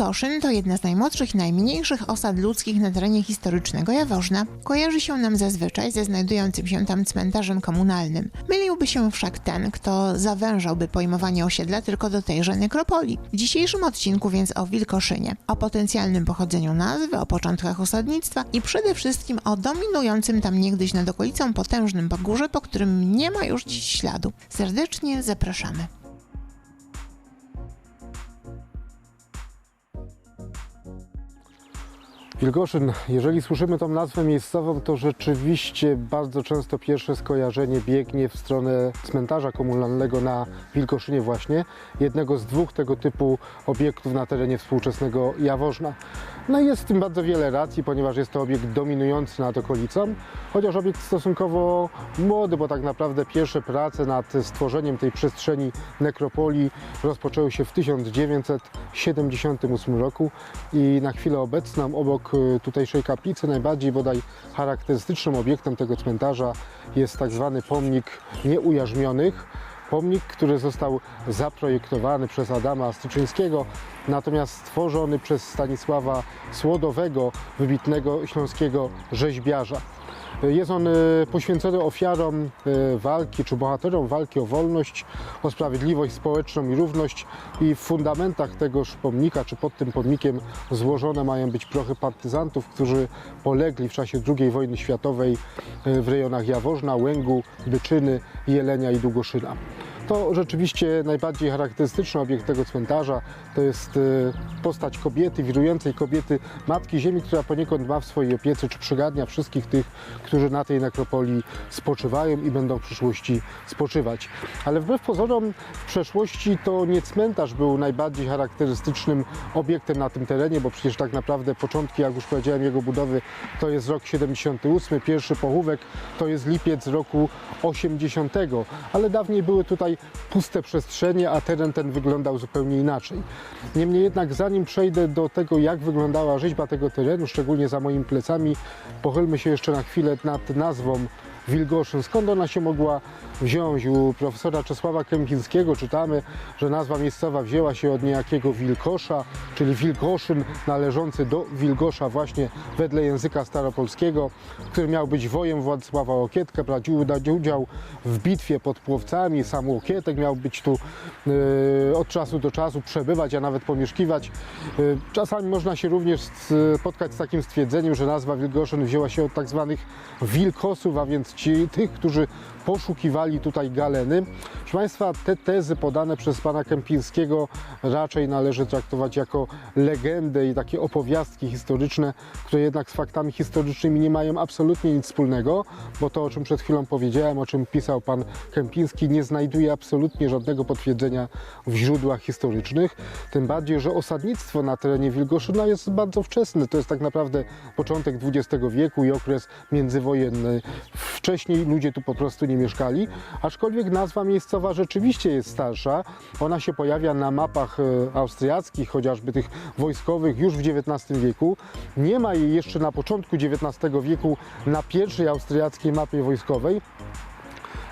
Wilkoszyn to jedna z najmłodszych i najmniejszych osad ludzkich na terenie historycznego Jaworzna. Kojarzy się nam zazwyczaj ze znajdującym się tam cmentarzem komunalnym. Myliłby się wszak ten, kto zawężałby pojmowanie osiedla tylko do tejże nekropolii. W dzisiejszym odcinku więc o Wilkoszynie, o potencjalnym pochodzeniu nazwy, o początkach osadnictwa i przede wszystkim o dominującym tam niegdyś nad okolicą potężnym pogórze, po którym nie ma już dziś śladu. Serdecznie zapraszamy. Wilgoszyn, jeżeli słyszymy tą nazwę miejscową, to rzeczywiście bardzo często pierwsze skojarzenie biegnie w stronę cmentarza komunalnego na Wilgoszynie właśnie, jednego z dwóch tego typu obiektów na terenie współczesnego Jaworzna. No i jest w tym bardzo wiele racji, ponieważ jest to obiekt dominujący nad okolicą, chociaż obiekt stosunkowo młody, bo tak naprawdę pierwsze prace nad stworzeniem tej przestrzeni nekropolii rozpoczęły się w 1978 roku i na chwilę obecną obok y, tutejszej kaplicy najbardziej bodaj charakterystycznym obiektem tego cmentarza jest tak zwany pomnik nieujarzmionych. Pomnik, który został zaprojektowany przez Adama Styczyńskiego, natomiast stworzony przez Stanisława Słodowego, wybitnego śląskiego rzeźbiarza. Jest on e, poświęcony ofiarom e, walki, czy bohaterom walki o wolność, o sprawiedliwość społeczną i równość. I w fundamentach tegoż pomnika, czy pod tym pomnikiem złożone mają być prochy partyzantów, którzy polegli w czasie II wojny światowej e, w rejonach Jaworzna, Łęgu, Byczyny, Jelenia i Długoszyna. To rzeczywiście najbardziej charakterystyczny obiekt tego cmentarza to jest e, postać kobiety, wirującej kobiety, Matki Ziemi, która poniekąd ma w swojej opiece, czy przygadnia wszystkich tych, którzy na tej nekropolii spoczywają i będą w przyszłości spoczywać. Ale wbrew pozorom w przeszłości to nie cmentarz był najbardziej charakterystycznym obiektem na tym terenie, bo przecież tak naprawdę początki, jak już powiedziałem, jego budowy to jest rok 78, pierwszy pochówek to jest lipiec roku 80, ale dawniej były tutaj puste przestrzenie, a teren ten wyglądał zupełnie inaczej. Niemniej jednak zanim przejdę do tego, jak wyglądała rzeźba tego terenu, szczególnie za moimi plecami, pochylmy się jeszcze na chwilę nad nazwą Wilgoszyn. Skąd ona się mogła wziąć? U profesora Czesława Kępińskiego czytamy, że nazwa miejscowa wzięła się od niejakiego Wilkosza, czyli Wilgoszyn należący do Wilgosza właśnie wedle języka staropolskiego, który miał być wojem Władysława Łokietka, brać udział w bitwie pod Płowcami. Sam Łokietek miał być tu e, od czasu do czasu, przebywać, a nawet pomieszkiwać. E, czasami można się również spotkać z takim stwierdzeniem, że nazwa Wilgoszyn wzięła się od tak zwanych wilkosów, a więc ci, tych, którzy poszukiwali tutaj galeny. Proszę Państwa, te tezy podane przez pana Kępińskiego raczej należy traktować jako legendę i takie opowiastki historyczne, które jednak z faktami historycznymi nie mają absolutnie nic wspólnego, bo to, o czym przed chwilą powiedziałem, o czym pisał pan Kępiński, nie znajduje absolutnie żadnego potwierdzenia w źródłach historycznych. Tym bardziej, że osadnictwo na terenie Wilgoszyna jest bardzo wczesne. To jest tak naprawdę początek XX wieku i okres międzywojenny. Wcześniej ludzie tu po prostu nie mieszkali, aczkolwiek nazwa miejscowa rzeczywiście jest starsza. Ona się pojawia na mapach e, austriackich, chociażby tych wojskowych już w XIX wieku. Nie ma jej jeszcze na początku XIX wieku na pierwszej austriackiej mapie wojskowej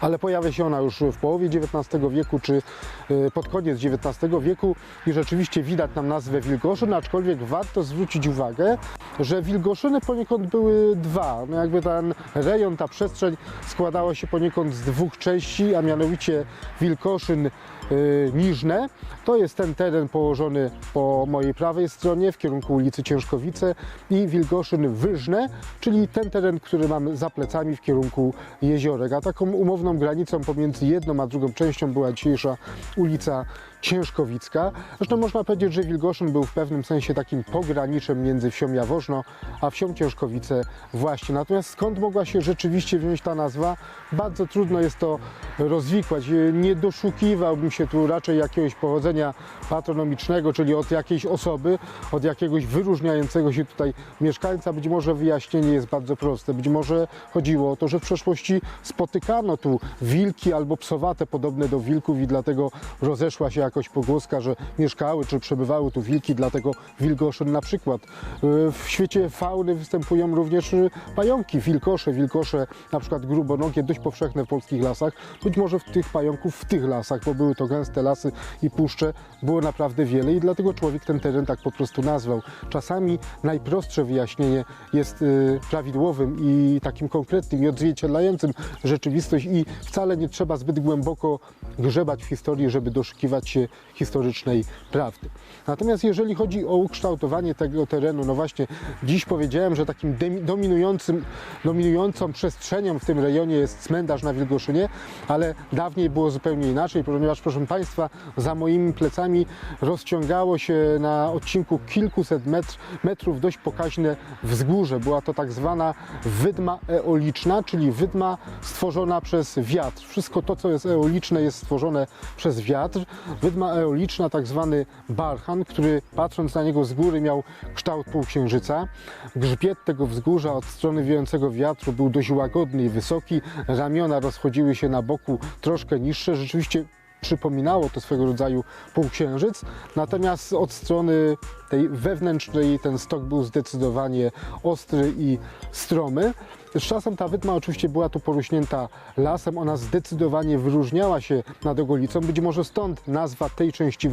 ale pojawia się ona już w połowie XIX wieku czy y, pod koniec XIX wieku i rzeczywiście widać tam nazwę Wilgoszyn, aczkolwiek warto zwrócić uwagę, że Wilgoszyny poniekąd były dwa. No jakby ten rejon, ta przestrzeń składała się poniekąd z dwóch części, a mianowicie Wilkoszyn y, Niżne. To jest ten teren położony po mojej prawej stronie w kierunku ulicy Ciężkowice i Wilgoszyn Wyżne, czyli ten teren, który mamy za plecami w kierunku jeziorek. A taką umowną granicą pomiędzy jedną a drugą częścią była dzisiejsza ulica Ciężkowicka. Zresztą można powiedzieć, że Wilgoszyn był w pewnym sensie takim pograniczem między wsią Jaworzno a wsią Ciężkowice właśnie. Natomiast skąd mogła się rzeczywiście wziąć ta nazwa? Bardzo trudno jest to rozwikłać. Nie doszukiwałbym się tu raczej jakiegoś pochodzenia patronomicznego, czyli od jakiejś osoby, od jakiegoś wyróżniającego się tutaj mieszkańca. Być może wyjaśnienie jest bardzo proste. Być może chodziło o to, że w przeszłości spotykano tu wilki albo psowate podobne do wilków i dlatego rozeszła się jakoś pogłoska, że mieszkały czy przebywały tu wilki, dlatego Wilgoszyn na przykład. W w świecie fauny występują również y, pająki, wilkosze. Wilkosze na przykład grubonogie, dość powszechne w polskich lasach. Być może w tych pająków w tych lasach, bo były to gęste lasy i puszcze, było naprawdę wiele i dlatego człowiek ten teren tak po prostu nazwał. Czasami najprostsze wyjaśnienie jest y, prawidłowym i takim konkretnym i odzwierciedlającym rzeczywistość i wcale nie trzeba zbyt głęboko grzebać w historii, żeby doszukiwać się historycznej prawdy. Natomiast jeżeli chodzi o ukształtowanie tego terenu, no właśnie dziś powiedziałem, że takim dominującym, dominującą przestrzenią w tym rejonie jest cmentarz na Wilgoszynie, ale dawniej było zupełnie inaczej, ponieważ proszę Państwa, za moimi plecami rozciągało się na odcinku kilkuset metr, metrów dość pokaźne wzgórze. Była to tak zwana wydma eoliczna, czyli wydma stworzona przez wiatr. Wszystko to, co jest eoliczne, jest stworzone przez wiatr. Wydma eoliczna, tak zwany barchan, który patrząc na niego z góry miał kształt półksiężyca. Grzbiet tego wzgórza od strony wiejącego wiatru był dość łagodny i wysoki. Ramiona rozchodziły się na boku troszkę niższe. Rzeczywiście przypominało to swego rodzaju półksiężyc, natomiast od strony tej wewnętrznej ten stok był zdecydowanie ostry i stromy. Z czasem ta wydma oczywiście była tu porośnięta lasem, ona zdecydowanie wyróżniała się nad okolicą, być może stąd nazwa tej części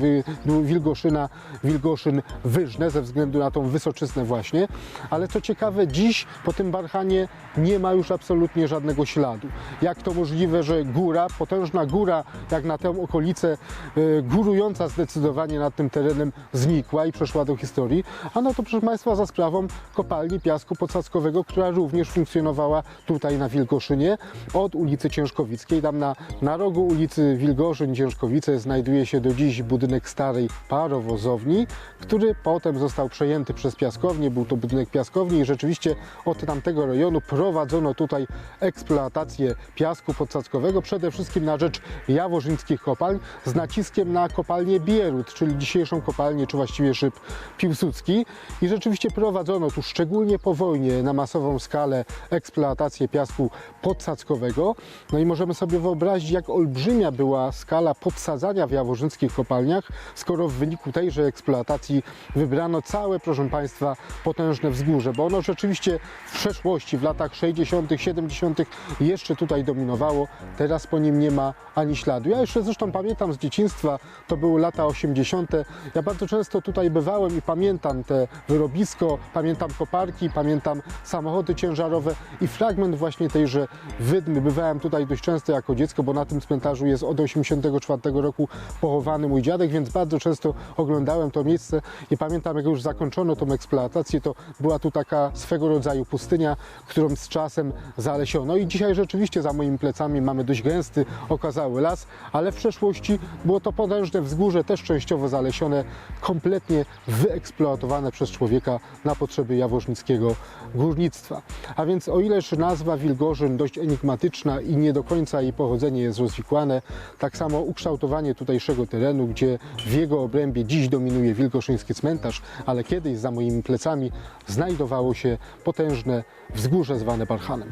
Wilgoszyna, Wilgoszyn Wyżne, ze względu na tą wysoczyznę właśnie, ale co ciekawe, dziś po tym barchanie nie ma już absolutnie żadnego śladu. Jak to możliwe, że góra, potężna góra, jak na tę okolicę, e, górująca zdecydowanie nad tym terenem znikła i przeszła do historii, a no to proszę Państwa za sprawą kopalni piasku podsadzkowego, która również funkcjonowała tutaj na Wilgoszynie od ulicy Ciężkowickiej. Tam na, na rogu ulicy Wilgoszyn-Ciężkowice znajduje się do dziś budynek starej parowozowni, który potem został przejęty przez piaskownię. Był to budynek piaskowni i rzeczywiście od tamtego rejonu prowadzono tutaj eksploatację piasku podsadzkowego, przede wszystkim na rzecz jaworzyńskich kopalń z naciskiem na kopalnię Bierut, czyli dzisiejszą kopalnię, czy właściwie szyb Piłsudski. I rzeczywiście prowadzono tu szczególnie po wojnie na masową skalę eksploatację piasku podsadzkowego. No i możemy sobie wyobrazić, jak olbrzymia była skala podsadzania w jaworzyńskich kopalniach, skoro w wyniku tejże eksploatacji wybrano całe, proszę Państwa, potężne wzgórze, bo ono rzeczywiście w przeszłości, w latach 60., 70. jeszcze tutaj dominowało, teraz po nim nie ma ani śladu. Ja jeszcze zresztą pamiętam z dzieciństwa, to były lata 80. Ja bardzo często tutaj bywałem i pamiętam te wyrobisko, pamiętam koparki, pamiętam samochody ciężarowe i fragment właśnie tejże wydmy. Bywałem tutaj dość często jako dziecko, bo na tym cmentarzu jest od 84 roku pochowany mój dziadek, więc bardzo często oglądałem to miejsce i pamiętam, jak już zakończono tą eksploatację, to była tu taka swego rodzaju pustynia, którą z czasem zalesiono i dzisiaj rzeczywiście za moimi plecami mamy dość gęsty, okazały las, ale w przeszłości było to potężne wzgórze, też częściowo zalesione, kompletnie wyeksploatowane przez człowieka na potrzeby jaworznickiego górnictwa. A więc o ileż nazwa Wilgorzyn dość enigmatyczna i nie do końca jej pochodzenie jest rozwikłane, tak samo ukształtowanie tutejszego terenu, gdzie w jego obrębie dziś dominuje wilgoszyński cmentarz, ale kiedyś za moimi plecami znajdowało się potężne wzgórze zwane Barchanem.